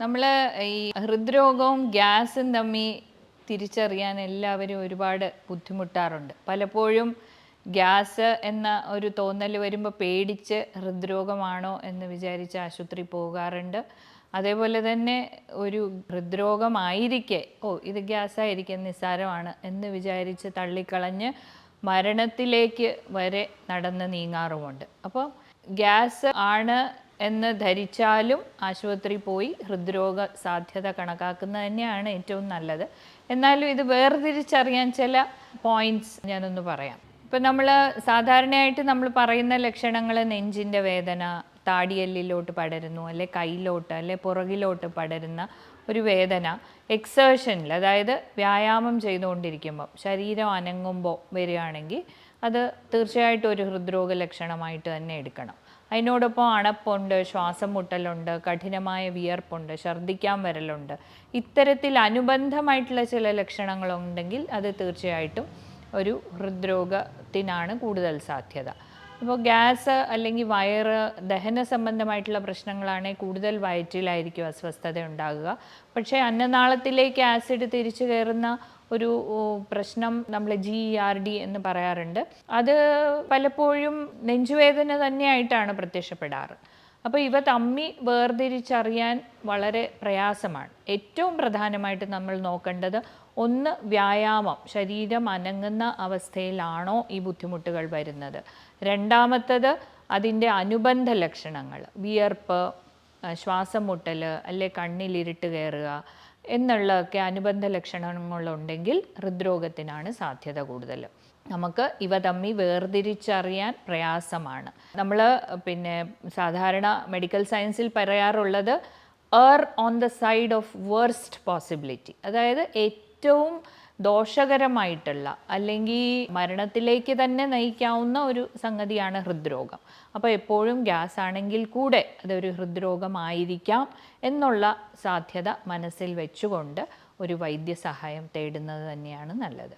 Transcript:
നമ്മൾ ഈ ഹൃദ്രോഗവും ഗ്യാസും തമ്മിൽ തിരിച്ചറിയാൻ എല്ലാവരും ഒരുപാട് ബുദ്ധിമുട്ടാറുണ്ട്. പലപ്പോഴും ഗ്യാസ് എന്ന ഒരു തോന്നൽ വരുമ്പോൾ പേടിച്ച് ഹൃദ്രോഗമാണോ എന്ന് വിചാരിച്ച് ആശുപത്രി പോകാറുണ്ട്. അതേപോലെ തന്നെ ഒരു ഹൃദ്രോഗമായിരിക്കെ ഓ ഇത് ഗ്യാസായിരിക്കും നിസ്സാരമാണ് എന്ന് വിചാരിച്ച് തള്ളിക്കളഞ്ഞ് മരണത്തിലേക്ക് വരെ നടന്ന് നീങ്ങാറുമുണ്ട്. അപ്പോൾ ഗ്യാസ് ആണ് എന്ന് ധരിച്ചാലും ആശുപത്രി പോയി ഹൃദ്രോഗ സാധ്യത കണക്കാക്കുന്നത് തന്നെയാണ് ഏറ്റവും നല്ലത്. എന്നാലും ഇത് വേർതിരിച്ചറിയാൻ ചില പോയിന്റ്സ് ഞാനൊന്ന് പറയാം. ഇപ്പം നമ്മൾ സാധാരണയായിട്ട് നമ്മൾ പറയുന്ന ലക്ഷണങ്ങൾ നെഞ്ചിന്റെ വേദന താടിയല്ലിലോട്ട് പടരുന്നു അല്ലെ കയ്യിലോട്ട് അല്ലെ പുറകിലോട്ട് പടരുന്ന ഒരു വേദന എക്സേഷനിൽ അതായത് വ്യായാമം ചെയ്തുകൊണ്ടിരിക്കുമ്പോൾ ശരീരം അനങ്ങുമ്പോൾ വരികയാണെങ്കിൽ അത് തീർച്ചയായിട്ടും ഒരു ഹൃദ്രോഗ ലക്ഷണമായിട്ട് തന്നെ എടുക്കണം. അതിനോടൊപ്പം അണപ്പുണ്ട് ശ്വാസം മുട്ടലുണ്ട് കഠിനമായ വിയർപ്പുണ്ട് ഛർദ്ദിക്കാൻ വരലുണ്ട്. ഇത്തരത്തിൽ അനുബന്ധമായിട്ടുള്ള ചില ലക്ഷണങ്ങളുണ്ടെങ്കിൽ അത് തീർച്ചയായിട്ടും ഒരു ഹൃദ്രോഗത്തിനാണ് കൂടുതൽ സാധ്യത. അപ്പോൾ ഗ്യാസ് അല്ലെങ്കിൽ വയറ് ദഹന സംബന്ധമായിട്ടുള്ള പ്രശ്നങ്ങളാണെങ്കിൽ കൂടുതൽ വയറ്റിലായിരിക്കും അസ്വസ്ഥത ഉണ്ടാകുക പക്ഷേ അന്നനാളത്തിലേക്ക് ആസിഡ് തിരിച്ചു കയറുന്ന ഒരു പ്രശ്നം നമ്മൾ ജി ആർ ഡി എന്ന് പറയാറുണ്ട്. അത് പലപ്പോഴും നെഞ്ചുവേദന തന്നെയായിട്ടാണ് പ്രത്യക്ഷപ്പെടാറ്. അപ്പോൾ ഇവ തമ്മി വേർതിരിച്ചറിയാൻ വളരെ പ്രയാസമാണ്. ഏറ്റവും പ്രധാനമായിട്ട് നമ്മൾ നോക്കേണ്ടത് ഒന്ന് വ്യായാമം. ശരീരം അനങ്ങുന്ന അവസ്ഥയിലാണോ ഈ ബുദ്ധിമുട്ടുകൾ വരുന്നത്. രണ്ടാമത്തത് അതിന്റെ അനുബന്ധ ലക്ഷണങ്ങൾ. വിയർപ്പ് ശ്വാസം മുട്ടൽ അല്ലെ കണ്ണിലിരുട്ട് കയറുക എന്നുള്ളതൊക്കെ അനുബന്ധ ലക്ഷണങ്ങളുണ്ടെങ്കിൽ ഹൃദ്രോഗത്തിനാണ് സാധ്യത കൂടുതൽ. നമുക്ക് ഇവ തമ്മിൽ വേർതിരിച്ചറിയാൻ പ്രയാസമാണ്. നമ്മൾ പിന്നെ സാധാരണ മെഡിക്കൽ സയൻസിൽ പറയാറുള്ളത് err on the side of worst possibility അതായത് ഏറ്റവും ദോഷകരമായിട്ടുള്ള അല്ലെങ്കിൽ മരണത്തിലേക്ക് തന്നെ നയിക്കാവുന്ന ഒരു സംഗതിയാണ് ഹൃദ്രോഗം. അപ്പോൾ എപ്പോഴും ഗ്യാസ് ആണെങ്കിൽ കൂടെ അതൊരു ഹൃദ്രോഗമായിരിക്കാം എന്നുള്ള സാധ്യത മനസ്സിൽ വെച്ചുകൊണ്ട് ഒരു വൈദ്യസഹായം തേടുന്നത് തന്നെയാണ് നല്ലത്.